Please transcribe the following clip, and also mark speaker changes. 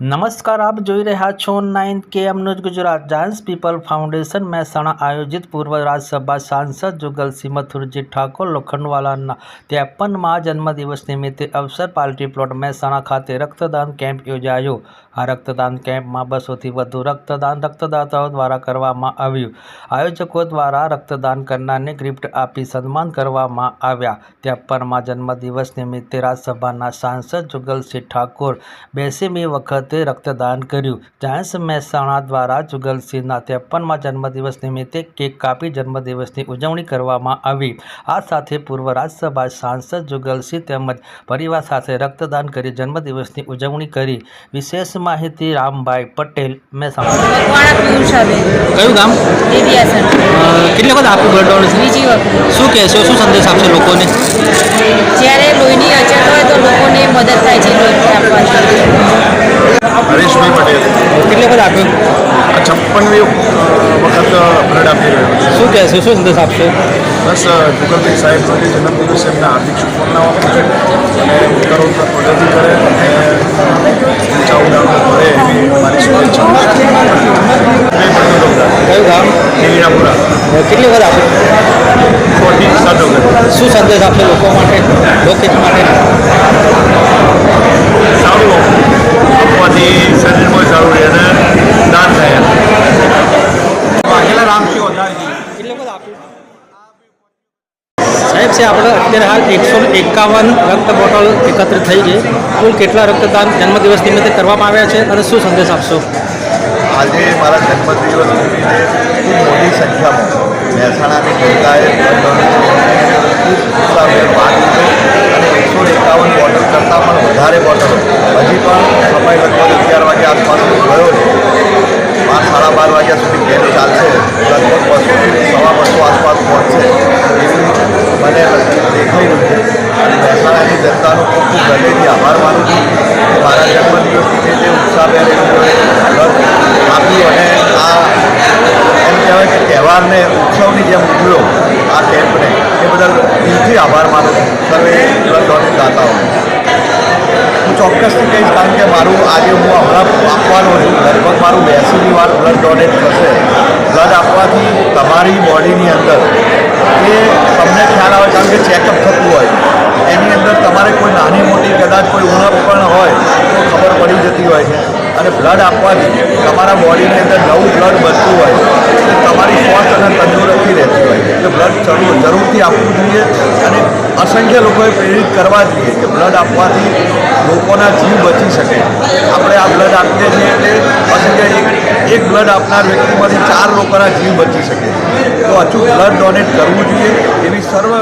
Speaker 1: નમસ્કાર, આપ જોઈ રહ્યા છો નાઇન કે એમનું Gujarat giants people foundation Mehsana આયોજિત પૂર્વ રાજ્યસભા સાંસદ જુગલસિંહ મથુરજી ઠાકોર લોખંડવાલાના ત્રેપનમાં જન્મદિવસ નિમિત્તે અવસર પાર્ટી પ્લોટ મહેસાણા ખાતે રક્તદાન કેમ્પ યોજાયો. આ રક્તદાન કેમ્પમાં બસોથી વધુ રક્તદાન રક્તદાતાઓ દ્વારા કરવામાં આવ્યું. આયોજકો દ્વારા રક્તદાન કરનારને ગિફ્ટ આપી સન્માન કરવામાં આવ્યા. ત્રેપનમાં જન્મદિવસ નિમિત્તે રાજ્યસભાના સાંસદ જુગલસિંહ ઠાકોર બેસીમી વખતે રક્તદાન કર્યું. જાયન્ટ્સ મહેસાણા દ્વારા જુગલસિંહના ત્રેપનમાં જન્મદિવસ નિમિત્તે કેક કાપી જન્મદિવસની ઉજવણી કરવામાં આવી. આ સાથે પૂર્વ રાજ્યસભા સાંસદ જુગલસિંહ તેમજ પરિવાર સાથે રક્તદાન કરી જન્મદિવસની ઉજવણી કરી. વિશેષ માહિતી રામભાઈ પટેલ મહેસાણા. કયું ગામ? કેટલી વખત આપ્યું બ્લડ ડોનેશન
Speaker 2: બીજી વખત.
Speaker 1: શું કહેશો? શું સંદેશ આપશો લોકોને?
Speaker 2: જ્યારે લોહીની અછત હોય તો લોકોને મદદ થાય છે લોહી આપવાથી
Speaker 1: વખત આપ્યું
Speaker 3: આ વખત બ્લડ આપી રહ્યો છે.
Speaker 1: શું કહેશો શું સંદેશ આપશો?
Speaker 3: બસ ભૂગલભાઈ સાહેબનો જન્મદિવસ એમને હાર્દિક શુભકામનાઓ આપું છું અને ઉત્તરો પ્રગતિ કરે અને ઊંચા ઉડાડો મળે એવી મારી શુભેચ્છા
Speaker 1: કયું ગામ? કેટલી વાર
Speaker 3: ફોર્ટી
Speaker 1: શું સંદેશ આપશે લોકો માટે
Speaker 3: સારું આપવાથી શરીરમાં સારું રહે અને દાન થાય વાઘેલા રામસિંહ વધારજી
Speaker 1: કેટલી વખત આપ્યું સાહેબ આપણે અત્યારે હાલ એકસો એકાવન રક્ત બોટલ એકત્રિત થઈ છે કુલ કેટલા રક્તદાન જન્મદિવસ નિમિત્તે કરવામાં આવ્યા છે અને શું સંદેશ આપશો?
Speaker 3: આજે મારા જન્મદિવસ નિમિત્તે મોટી સંખ્યામાં મહેસાણાની જનતાએ ખૂબ અને એકસો એકાવન બોટલ કરતાં પણ વધારે બોટલો હજી પણ સમય લગભગ અગિયાર વાગ્યા આસપાસ ગયો છે બાર સાડા બાર વાગ્યા સુધી કેમ્પ ચાલશે લગભગ બસોથી સવા બસો આસપાસ પહોંચશે એવું મને દેખાઈ રહ્યું છે અને મહેસાણાની જનતાનો ખૂબ ખૂબ હૃદયથી આભાર માનું છું. મારા જન્મદિવસ નિમિત્તે ઉત્સાહભેર એ અને આ એમ કહેવાય કે તહેવારને ઉત્સવની જેમ ઉજવ્યો આ કેમ્પને એ બદલ દિલથી આભાર માનું છું. સર્વે બ્લડ દાતાઓ હું ચોક્કસથી કહીશ, કારણ કે મારું આજે હું હમણાં આપવાનો છું. લગભગ મારું બેસીની વાર બ્લડ ડોનેટ થશે. બ્લડ આપવાથી તમારી બોડીની અંદર એ તમને ખ્યાલ આવે, કારણ કે ચેકઅપ થતું હોય એની અંદર તમારે કોઈ નાની મોટી કદાચ કોઈ ઉણપ પણ હોય તો ખબર પડી જતી હોય છે અને બ્લડ આપવાથી તમારા બોડીની અંદર નવું બ્લડ બનતું હોય, તો તમારી સ્વસ્થ અને તંદુરસ્તી રહેતી હોય. એટલે બ્લડ જરૂર જરૂરથી આપવું જોઈએ અને અસંખ્ય લોકોએ પ્રેરિત કરવા જોઈએ કે બ્લડ આપવાથી લોકોના જીવ બચી શકે. આપણે આ બ્લડ આપીએ છીએ એટલે અસંખ્ય એક એક બ્લડ આપનાર વ્યક્તિમાંથી ચાર લોકોના જીવ બચી શકે. તો અચૂક બ્લડ ડોનેટ કરવું જોઈએ એવી સર્વ